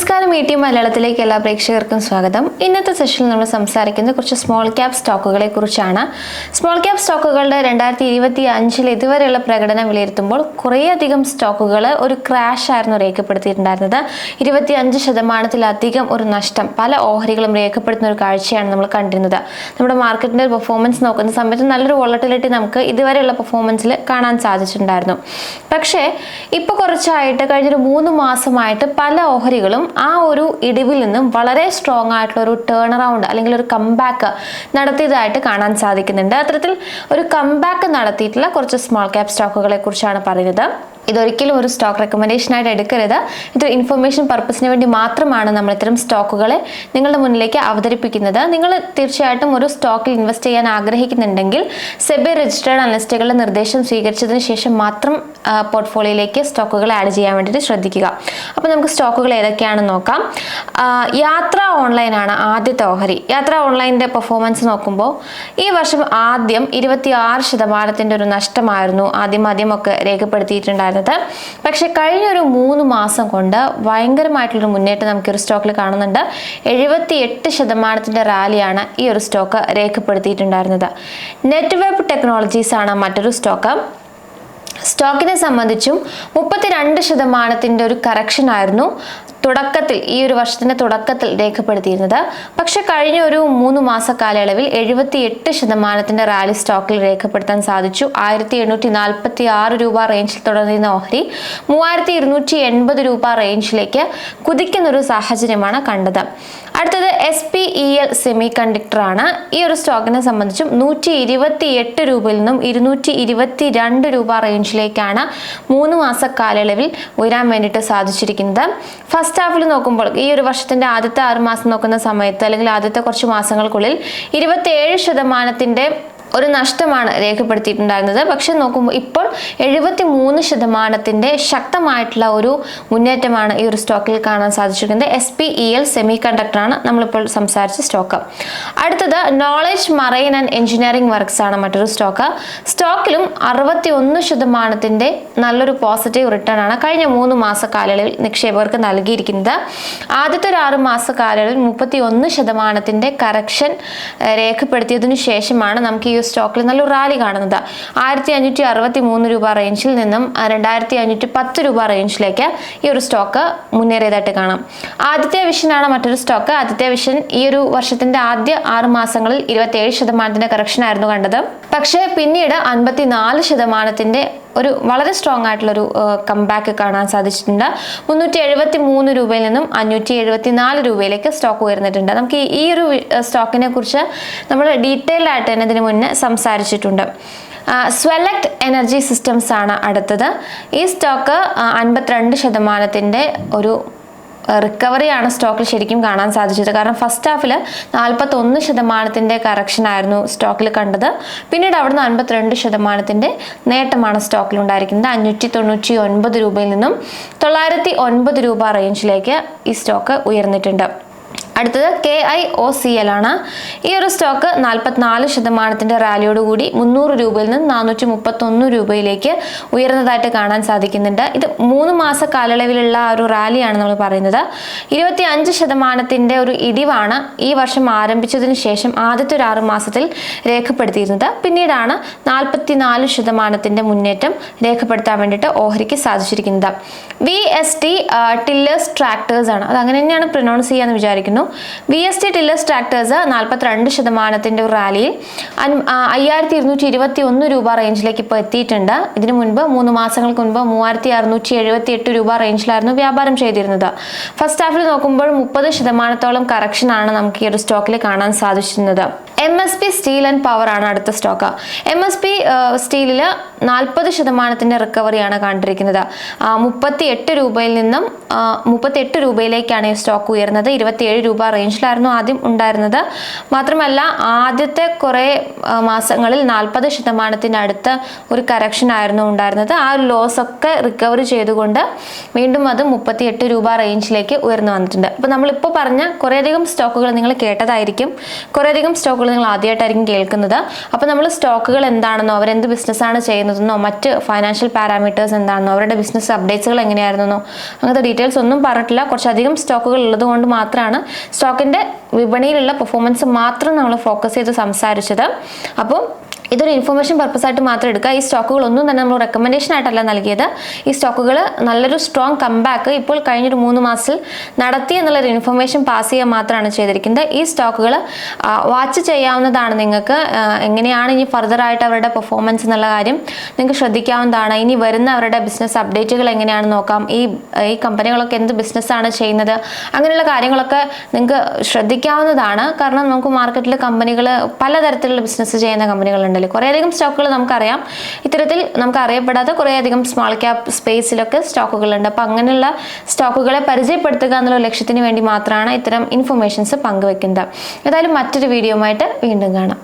നമസ്കാരം ഈ ടി മലയാളത്തിലേക്ക് എല്ലാ പ്രേക്ഷകർക്കും സ്വാഗതം. ഇന്നത്തെ സെഷനിൽ നമ്മൾ സംസാരിക്കുന്നത് കുറച്ച് സ്മോൾ ക്യാപ് സ്റ്റോക്കുകളെ കുറിച്ചാണ്. സ്മോൾ ക്യാപ് സ്റ്റോക്കുകളുടെ രണ്ടായിരത്തി ഇരുപത്തി അഞ്ചിൽ ഇതുവരെയുള്ള പ്രകടനം വിലയിരുത്തുമ്പോൾ കുറേയധികം സ്റ്റോക്കുകൾ ഒരു ക്രാഷ് ആയിരുന്നു രേഖപ്പെടുത്തിയിട്ടുണ്ടായിരുന്നത്. ഇരുപത്തി അഞ്ച് ശതമാനത്തിലധികം ഒരു നഷ്ടം പല ഓഹരികളും രേഖപ്പെടുത്തുന്ന ഒരു കാഴ്ചയാണ് നമ്മൾ കണ്ടിരുന്നത്. നമ്മുടെ മാർക്കറ്റിന്റെ പെർഫോമൻസ് നോക്കുന്ന സമയത്ത് നല്ലൊരു വോളട്ടിലിറ്റി നമുക്ക് ഇതുവരെയുള്ള പെർഫോമൻസിൽ കാണാൻ സാധിച്ചിട്ടുണ്ടായിരുന്നു. പക്ഷേ ഇപ്പോൾ കുറച്ചായിട്ട് കഴിഞ്ഞൊരു മൂന്ന് മാസമായിട്ട് പല ഓഹരികളും ആ ഒരു ഇടിവിൽ നിന്നും വളരെ സ്ട്രോങ് ആയിട്ടുള്ള ഒരു ടേൺ അറൗണ്ട് അല്ലെങ്കിൽ ഒരു കംബാക്ക് നടത്തിയതായിട്ട് കാണാൻ സാധിക്കുന്നുണ്ട്. അത്തരത്തിൽ ഒരു കംബാക്ക് നടത്തിയിട്ടുള്ള കുറച്ച് സ്മോൾ ക്യാപ് സ്റ്റോക്കുകളെ കുറിച്ചാണ് പറയുന്നത്. ഇതൊരിക്കലും ഒരു സ്റ്റോക്ക് റെക്കമെൻഡേഷൻ ആയിട്ട് എടുക്കരുത്. ഇത് ഇൻഫർമേഷൻ പർപ്പസിന് വേണ്ടി മാത്രമാണ് നമ്മൾ ഇത്തരം സ്റ്റോക്കുകളെ നിങ്ങളുടെ മുന്നിലേക്ക് അവതരിപ്പിക്കുന്നത്. നിങ്ങൾ തീർച്ചയായിട്ടും ഒരു സ്റ്റോക്കിൽ ഇൻവെസ്റ്റ് ചെയ്യാൻ ആഗ്രഹിക്കുന്നുണ്ടെങ്കിൽ സെബി രജിസ്റ്റേർഡ് അനലിസ്റ്റുകളുടെ നിർദ്ദേശം സ്വീകരിച്ചതിന് ശേഷം മാത്രം പോർട്ട്ഫോളിയോയിലേക്ക് സ്റ്റോക്കുകൾ ആഡ് ചെയ്യാൻ വേണ്ടിയിട്ട് ശ്രദ്ധിക്കുക. അപ്പോൾ നമുക്ക് സ്റ്റോക്കുകൾ ഏതൊക്കെയാണെന്ന് നോക്കാം. യാത്ര ഓൺലൈനാണ് ആദ്യത്തെ ഓഹരി. യാത്ര ഓൺലൈനിന്റെ പെർഫോമൻസ് നോക്കുമ്പോൾ ഈ വർഷം ആദ്യം ഇരുപത്തി ആറ് ശതമാനത്തിന്റെ ഒരു നഷ്ടമായിരുന്നു. ആദ്യം ആദ്യമൊക്കെ രേഖപ്പെടുത്തിയിട്ടുണ്ടായിരുന്നത് പക്ഷെ കഴിഞ്ഞൊരു മൂന്ന് മാസം കൊണ്ട് ഭയങ്കരമായിട്ടുള്ളൊരു മുന്നേറ്റം നമുക്ക് ഒരു സ്റ്റോക്കിൽ കാണുന്നുണ്ട്. എഴുപത്തി എട്ട് ശതമാനത്തിന്റെ റാലിയാണ് ഈ ഒരു സ്റ്റോക്ക് രേഖപ്പെടുത്തിയിട്ടുണ്ടായിരുന്നത്. നെറ്റ്വെബ് ടെക്നോളജീസ് ആണ് മറ്റൊരു സ്റ്റോക്ക്. സ്റ്റോക്കിനെ സംബന്ധിച്ചും മുപ്പത്തിരണ്ട് ശതമാനത്തിന്റെ ഒരു കറക്ഷൻ ആയിരുന്നു. തുടക്കത്തിൽ ഈ ഒരു വർഷത്തിന്റെ തുടക്കത്തിൽ രേഖപ്പെടുത്തിയിരുന്നത്. പക്ഷെ കഴിഞ്ഞ ഒരു മൂന്ന് മാസ കാലയളവിൽ എഴുപത്തി എട്ട് ശതമാനത്തിന്റെ റാലി സ്റ്റോക്കിൽ രേഖപ്പെടുത്താൻ സാധിച്ചു. ആയിരത്തി എണ്ണൂറ്റി നാൽപ്പത്തി ആറ് രൂപ റേഞ്ചിൽ തുടർന്നിരുന്ന ഓഹരി മൂവായിരത്തി ഇരുന്നൂറ്റി എൺപത് രൂപ റേഞ്ചിലേക്ക് കുതിക്കുന്ന ഒരു സാഹചര്യമാണ് കണ്ടത്. S P E L semiconductor ആണ്. ഈ ഒരു സ്റ്റോക്കിനെ സംബന്ധിച്ചും നൂറ്റി ഇരുപത്തി എട്ട് രൂപയിൽ നിന്നും ഇരുന്നൂറ്റി ഇരുപത്തി രണ്ട് രൂപ റേഞ്ചിലേക്കാണ് മൂന്ന് മാസ കാലയളവിൽ ഉയരാൻ വേണ്ടിയിട്ട് സാധിച്ചിരിക്കുന്നത്. ഫസ്റ്റ് ഹാഫിൽ നോക്കുമ്പോൾ ഈ ഒരു വർഷത്തിന്റെ ആദ്യത്തെ ആറ് മാസം നോക്കുന്ന സമയത്ത് അല്ലെങ്കിൽ ആദ്യത്തെ കുറച്ച് മാസങ്ങൾക്കുള്ളിൽ ഇരുപത്തിയേഴ് ശതമാനത്തിന്റെ ഒരു നഷ്ടമാണ് രേഖപ്പെടുത്തിയിട്ടുണ്ടായിരുന്നത്. പക്ഷെ നോക്കുമ്പോൾ ഇപ്പോൾ എഴുപത്തി മൂന്ന് ശതമാനത്തിന്റെ ശക്തമായിട്ടുള്ള ഒരു മുന്നേറ്റമാണ് ഈ ഒരു സ്റ്റോക്കിൽ കാണാൻ സാധിച്ചിരിക്കുന്നത്. S P E L semi കണ്ടക്ടറാണ് നമ്മളിപ്പോൾ സംസാരിച്ച സ്റ്റോക്ക്. അടുത്തത് knowledge marine and engineering works ആണ് മറ്റൊരു സ്റ്റോക്ക്. സ്റ്റോക്കിലും അറുപത്തി ഒന്ന് ശതമാനത്തിന്റെ നല്ലൊരു പോസിറ്റീവ് റിട്ടേൺ ആണ് കഴിഞ്ഞ മൂന്ന് മാസ കാലയളവിൽ നിക്ഷേപകർക്ക് നൽകിയിരിക്കുന്നത്. ആദ്യത്തെ ഒരു ആറ് മാസ കാലയളവിൽ മുപ്പത്തി ഒന്ന് ശതമാനത്തിന്റെ കറക്ഷൻ രേഖപ്പെടുത്തിയതിനു ശേഷമാണ് നമുക്ക് ഈ സ്റ്റോക്കിൽ നല്ലൊരു റാലി കാണുന്നത്. ആയിരത്തി അഞ്ഞൂറ്റി അറുപത്തി മൂന്ന് രൂപ റേഞ്ചിൽ നിന്നും രണ്ടായിരത്തി അഞ്ഞൂറ്റി പത്ത് രൂപ റേഞ്ചിലേക്ക് ഈ ഒരു സ്റ്റോക്ക് മുന്നേറിയതായിട്ട് കാണാം. ആദിത്യ വിഷനാണ് മറ്റൊരു സ്റ്റോക്ക്. ആദിത്യ വിഷൻ ഈ ഒരു വർഷത്തിന്റെ ആദ്യ ആറ് മാസങ്ങളിൽ ഇരുപത്തിയേഴ് ശതമാനത്തിന്റെ കറക്ഷൻ ആയിരുന്നു കണ്ടത്. പക്ഷേ പിന്നീട് അൻപത്തിനാല് ശതമാനത്തിന്റെ ഒരു വളരെ സ്ട്രോങ് ആയിട്ടുള്ളൊരു കംബാക്ക് കാണാൻ സാധിച്ചിട്ടുണ്ട്. മുന്നൂറ്റി എഴുപത്തി മൂന്ന് രൂപയിൽ നിന്നും അഞ്ഞൂറ്റി എഴുപത്തി നാല് രൂപയിലേക്ക് സ്റ്റോക്ക് ഉയർന്നിട്ടുണ്ട്. നമുക്ക് ഈ- ഒരു സ്റ്റോക്കിനെ കുറിച്ച് നമ്മൾ ഡീറ്റെയിൽഡ് ആയിട്ട് തന്നെ ഇതിന് മുന്നേ സംസാരിച്ചിട്ടുണ്ട്. സ്വെലക്ട് എനർജി സിസ്റ്റംസ് ആണ് അടുത്തത്. ഈ സ്റ്റോക്ക് അൻപത്തിരണ്ട് ശതമാനത്തിന്റെ ഒരു റിക്കവറിയാണ് സ്റ്റോക്കിൽ ശരിക്കും കാണാൻ സാധിച്ചത്. കാരണം ഫസ്റ്റ് ഹാഫിൽ നാൽപ്പത്തി ഒന്ന് ശതമാനത്തിന്റെ കറക്ഷൻ ആയിരുന്നു സ്റ്റോക്കിൽ കണ്ടത്. പിന്നീട് അവിടുന്ന് അൻപത്തിരണ്ട് ശതമാനത്തിന്റെ നേട്ടമാണ് സ്റ്റോക്കിൽ ഉണ്ടായിരിക്കുന്നത്. അഞ്ഞൂറ്റി തൊണ്ണൂറ്റി ഒൻപത് രൂപയിൽ നിന്നും തൊള്ളായിരത്തി ഒൻപത് രൂപ റേഞ്ചിലേക്ക് ഈ സ്റ്റോക്ക് ഉയർന്നിട്ടുണ്ട്. അടുത്തത് K I O C L ആണ്. ഈ ഒരു സ്റ്റോക്ക് നാൽപ്പത്തിനാല് ശതമാനത്തിന്റെ റാലിയോടുകൂടി മുന്നൂറ് രൂപയിൽ നിന്ന് നാനൂറ്റി മുപ്പത്തൊന്ന് രൂപയിലേക്ക് ഉയർന്നതായിട്ട് കാണാൻ സാധിക്കുന്നുണ്ട്. ഇത് മൂന്ന് മാസ കാലയളവിലുള്ള ഒരു റാലിയാണ് നമ്മൾ പറയുന്നത്. ഇരുപത്തി അഞ്ച് ശതമാനത്തിന്റെ ഒരു ഇടിവാണ് ഈ വർഷം ആരംഭിച്ചതിന് ശേഷം ആദ്യത്തെ ഒരു ആറ് മാസത്തിൽ രേഖപ്പെടുത്തിയിരുന്നത്. പിന്നീടാണ് നാൽപ്പത്തിനാല് ശതമാനത്തിന്റെ മുന്നേറ്റം രേഖപ്പെടുത്താൻ വേണ്ടിയിട്ട് ഓഹരിക്ക് സാധിച്ചിരിക്കുന്നത്. V S T tillers tractors ആണ്. അത് അങ്ങനെ തന്നെയാണ് പ്രൊനൗൺസ് ചെയ്യാന്ന് വിചാരിക്കുന്നു. V S T tillers tractors നാൽപ്പത്തിരണ്ട് ശതമാനത്തിന്റെ റാലിയിൽ അയ്യായിരത്തി ഇരുന്നൂറ്റി ഇരുപത്തി ഒന്ന് രൂപ റേഞ്ചിലേക്ക് ഇപ്പോൾ എത്തിയിട്ടുണ്ട്. ഇതിനു മുൻപ് മൂന്ന് മാസങ്ങൾക്ക് മുൻപ് മൂവായിരത്തി അറുന്നൂറ്റി എഴുപത്തി എട്ട് രൂപ റേഞ്ചിലായിരുന്നു വ്യാപാരം ചെയ്തിരുന്നത്. ഫസ്റ്റ് ഹാഫിൽ നോക്കുമ്പോൾ മുപ്പത് ശതമാനത്തോളം കറക്ഷനാണ് നമുക്ക് ഈ ഒരു സ്റ്റോക്കിൽ കാണാൻ സാധിച്ചിരുന്നത്. M S P steel and power ആണ് അടുത്ത സ്റ്റോക്ക് എം എസ് പി സ്റ്റീലിൽ നാൽപ്പത് ശതമാനത്തിന്റെ റിക്കവറിയാണ് കണ്ടിരിക്കുന്നത്. മുപ്പത്തി എട്ട് രൂപയിൽ നിന്നും മുപ്പത്തി എട്ട് രൂപയിലേക്കാണ് ഈ സ്റ്റോക്ക് ഉയർന്നത്. ഇരുപത്തിയേഴ് രൂപ റേഞ്ചിലായിരുന്നു ആദ്യം ഉണ്ടായിരുന്നത്. മാത്രമല്ല ആദ്യത്തെ കുറേ മാസങ്ങളിൽ നാൽപ്പത് ശതമാനത്തിനടുത്ത് ഒരു കറക്ഷൻ ആയിരുന്നു ഉണ്ടായിരുന്നത്. ആ ലോസ് ഒക്കെ റിക്കവറി ചെയ്തുകൊണ്ട് വീണ്ടും അത് മുപ്പത്തി എട്ട് രൂപ റേഞ്ചിലേക്ക് ഉയർന്നു വന്നിട്ടുണ്ട്. അപ്പോൾ നമ്മളിപ്പോൾ പറഞ്ഞ കുറേയധികം സ്റ്റോക്കുകൾ നിങ്ങൾ കേട്ടതായിരിക്കും. കുറേയധികം സ്റ്റോക്കുകൾ നിങ്ങൾ ആദ്യമായിട്ടായിരിക്കും കേൾക്കുന്നത്. അപ്പോൾ നമ്മൾ സ്റ്റോക്കുകൾ എന്താണെന്നോ അവരെന്ത് ബിസിനസ്സാണ് ചെയ്യുന്നതെന്നോ മറ്റ് ഫൈനാൻഷ്യൽ പാരാമീറ്റേഴ്സ് എന്താണെന്നോ അവരുടെ ബിസിനസ് അപ്ഡേറ്റ്സുകൾ എങ്ങനെയായിരുന്നോ അങ്ങനത്തെ ഡീറ്റെയിൽസ് ഒന്നും പറഞ്ഞിട്ടില്ല. കുറച്ചധികം സ്റ്റോക്കുകൾ ഉള്ളത് കൊണ്ട് മാത്രമാണ് സ്റ്റോക്കിന്റെ വിപണിയിലുള്ള പെർഫോമൻസ് മാത്രം നമ്മൾ ഫോക്കസ് ചെയ്ത് സംസാരിച്ചത്. അപ്പോൾ ഇതൊരു ഇൻഫർമേഷൻ പർപ്പസ് ആയിട്ട് മാത്രം എടുക്കുക. ഈ സ്റ്റോക്കുകൾ ഒന്നും തന്നെ നമ്മൾ റെക്കമെൻഡേഷൻ ആയിട്ടല്ല നൽകിയത്. ഈ സ്റ്റോക്കുകൾ നല്ലൊരു സ്ട്രോങ് കംബാക്ക് ഇപ്പോൾ കഴിഞ്ഞൊരു മൂന്ന് മാസത്തിൽ നടത്തി എന്നുള്ളൊരു ഇൻഫർമേഷൻ പാസ് ചെയ്യുക മാത്രമാണ് ചെയ്തിരിക്കുന്നത്. ഈ സ്റ്റോക്കുകൾ വാച്ച് ചെയ്യാവുന്നതാണ് നിങ്ങൾക്ക്. എങ്ങനെയാണ് ഇനി ഫർദർ ആയിട്ട് അവരുടെ പെർഫോമൻസ് എന്നുള്ള കാര്യം നിങ്ങൾക്ക് ശ്രദ്ധിക്കാവുന്നതാണ്. ഇനി വരുന്ന അവരുടെ ബിസിനസ് അപ്ഡേറ്റുകൾ എങ്ങനെയാണ് നോക്കാം. ഈ ഈ കമ്പനികളൊക്കെ എന്ത് ബിസിനസ്സാണ് ചെയ്യുന്നത്. അങ്ങനെയുള്ള കാര്യങ്ങളൊക്കെ നിങ്ങൾക്ക് ശ്രദ്ധിക്കാവുന്നതാണ്. കാരണം നമുക്ക് മാർക്കറ്റിൽ കമ്പനികൾ പലതരത്തിലുള്ള ബിസിനസ് ചെയ്യുന്ന കമ്പനികളുണ്ടല്ലോ കുറേയധികം സ്റ്റോക്കുകൾ നമുക്കറിയാം. ഇത്തരത്തിൽ നമുക്ക് അറിയപ്പെടാത്ത കുറേയധികം സ്മോൾ ക്യാപ് സ്പേസിലൊക്കെ സ്റ്റോക്കുകളുണ്ട്. അപ്പോൾ അങ്ങനെയുള്ള സ്റ്റോക്കുകളെ പരിചയപ്പെടുത്തുക എന്നുള്ള ലക്ഷ്യത്തിന് വേണ്ടി മാത്രമാണ് ഇത്തരം ഇൻഫർമേഷൻസ് പങ്കുവെക്കുന്നത്. ഏതായാലും മറ്റൊരു വീഡിയോയുമായിട്ട് വീണ്ടും കാണാം.